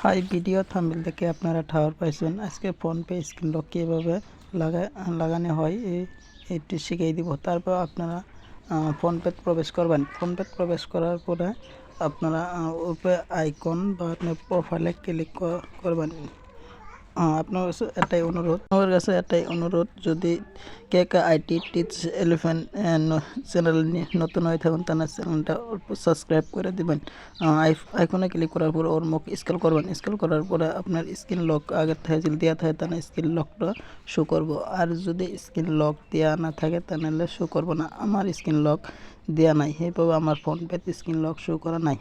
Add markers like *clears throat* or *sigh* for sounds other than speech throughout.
High, video থামিল থেকে আপনারা ঠাওয়ার পাইছেন। আজকে ফোনপে স্ক্রিন লক কীভাবে লাগা, লাগানো হয় এই এটি শিখিয়ে দিব। তারপর আপনারা ফোনপে প্রবেশ করবেন। ফোনপে প্রবেশ করার পরে আপনারা উপরে আইকন বা আপনার প্রোফাইলে ক্লিক করবেন। আপনার কাছে এটাই অনুরোধ। আমার কাছে এটাই অনুরোধ, যদি K K IT teach elephant channel নতুন হয়ে থাকুন, তাহলে চ্যানেলটা সাবস্ক্রাইব করে দিবেন। আইকনে ক্লিক করার পর ওর মুখ স্কেল করবেন। স্কেল করার পরে আপনার স্ক্রিন লক আগের থেকে যদি দেওয়া থাকে, তাহলে স্ক্রিন লকটা শো করব। আর যদি স্ক্রিন লক দেওয়া না থাকে, তাহলে শো করব না। আমার স্ক্রিন লক দেওয়া নাই। সেইভাবে আমার ফোন পেতে স্ক্রিন লক শো করা নাই।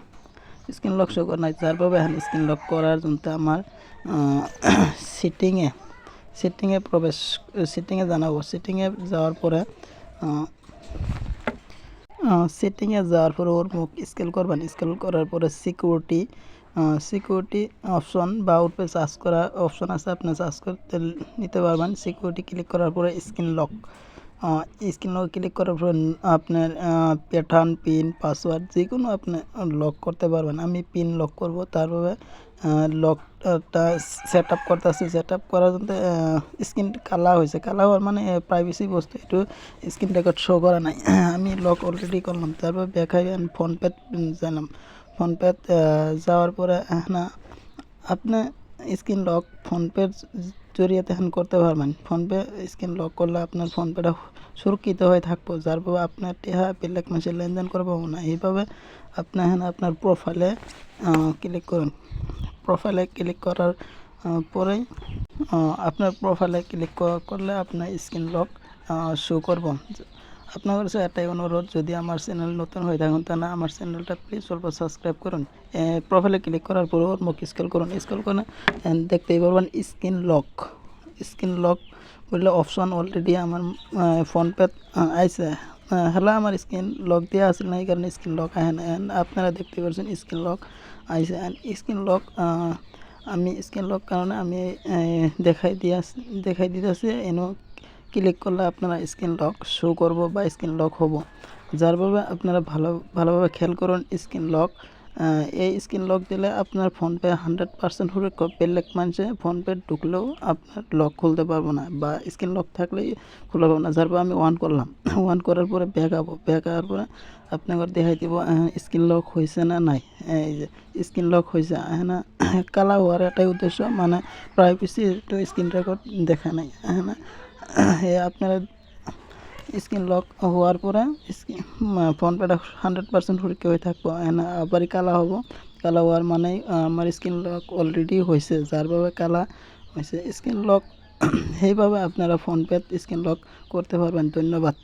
স্ক্রিন লক শো করা নাই। যারভাবে এখন স্ক্রিন লক করার জন্য আমার সেটিংয়ে সেটিংয়ে প্রবেশ সেটিংয়ে জানাব সেটিংয়ে যাওয়ার পরে সেটিংয়ে যাওয়ার পরে ওর মুখ স্কেল করবেন। স্কেল করার পরে সিকিউরিটি সিকিউরিটি অপশন বা উপরে সার্চ করা অপশন আছে। আপনি সার্চ করতে নিতে পারবেন। সিকিউরিটি ক্লিক করার পরে screen lock screen lock click করার পরে আপনার প্যাটার্ন পিন পাসওয়ার্ড যে কোনো আপনি লক করতে পারবেন। আমি পিন লক করব, তারপরে লকটা সেট আপ করতেছি। সেট আপ করার জন্য স্ক্রিন কালা হয়েছে। কালা হওয়ার মানে প্রাইভেসি বস্তু, একটু স্ক্রিন রেকর্ড শো করা নাই। *clears throat* আমি লক অলরেডি করলাম। তারপর দেখাই ফোনপে জানাম ফোনপে যাওয়ার পরে না, আপনি স্ক্রিন লক ফোনপের জরিয়াতে হ্যান করতে পারবেন। ফোনপে স্ক্রিন লক করলে আপনার ফোনপেটা সুরক্ষিত হয়ে থাকব, যার ফলে আপনার টেহা বেলেগ মাসে লেনদেন করব না। এইভাবে আপনি হ্যাঁ আপনার প্রোফাইলে ক্লিক করুন। প্রোফাইলে ক্লিক করার পরে আপনার প্রোফাইলে ক্লিক করলে আপনার স্ক্রিন লক শো করব। আপনার কাছে এটাই অনুরোধ, যদি আমার চ্যানেল নতুন হয়ে থাকুন, তাহলে আমার চ্যানেলটা প্লিজ অল্প সাবস্ক্রাইব করুন। প্রোফাইলে ক্লিক করার পরে ওর মুখ স্কেল করুন। স্কেল করে দেখতেই পারবেন স্ক্রিন লক স্ক্রিন লক বললে অপশন অলরেডি আমার ফোনপে আইসে হ্যালো, আমার স্ক্রিন লক দেওয়া আছে না, এই কারণে স্ক্রিন লক আহে না। And আপনারা দেখতে পাচ্ছেন স্ক্রিন লক আইসে স্ক্রিন লক আমি স্ক্রিন লক কারণে আমি দেখাই দিয়া, দেখাই দিতেছি। এনো ক্লিক করলে আপনারা স্ক্রিন লক শো করব বা স্ক্রিন লক হব। যার ভাবে আপনারা ভালো, ভালোভাবে খেয়াল করুন, স্ক্রিন লক। এই স্ক্রিন লক দিলে আপনার ফোনপে হান্ড্রেড পার্সেন্ট হলে বেলেগ মানুষে ফোনপে ঢুকলেও আপনার লক খুলতে পারব না বা স্ক্রিন লক থাকলেই খুলে পাবো না। যার পর আমি ওয়ান করলাম। *coughs* ওয়ান করার পরে ব্যাক আবো ব্যাক আওয়ার পরে আপনাকে দেখাই দিব স্ক্রিন লক হয়েছে না নাই। যে, স্ক্রিন লক হয়েছে হ্যাঁ *coughs* কালা হওয়ার এটাই উদ্দেশ্য। মানে প্রাইভেসি তো স্ক্রিন রেকর্ড দেখা নাই হ্যাঁ আপনারা স্ক্রিন লক হওয়ার পরে ফোনপেটা হান্ড্রেড পার্সেন্ট সুরক্ষা হয়ে থাকব এনে আবারই কালা হব কালা হওয়ার মানে আমার স্ক্রিন লক অলরেডি হয়েছে যার ভাবে কালা হয়েছে স্ক্রিন লক সেইভাবে আপনারা ফোনপে স্ক্রিন লক করতে পারবেন ধন্যবাদ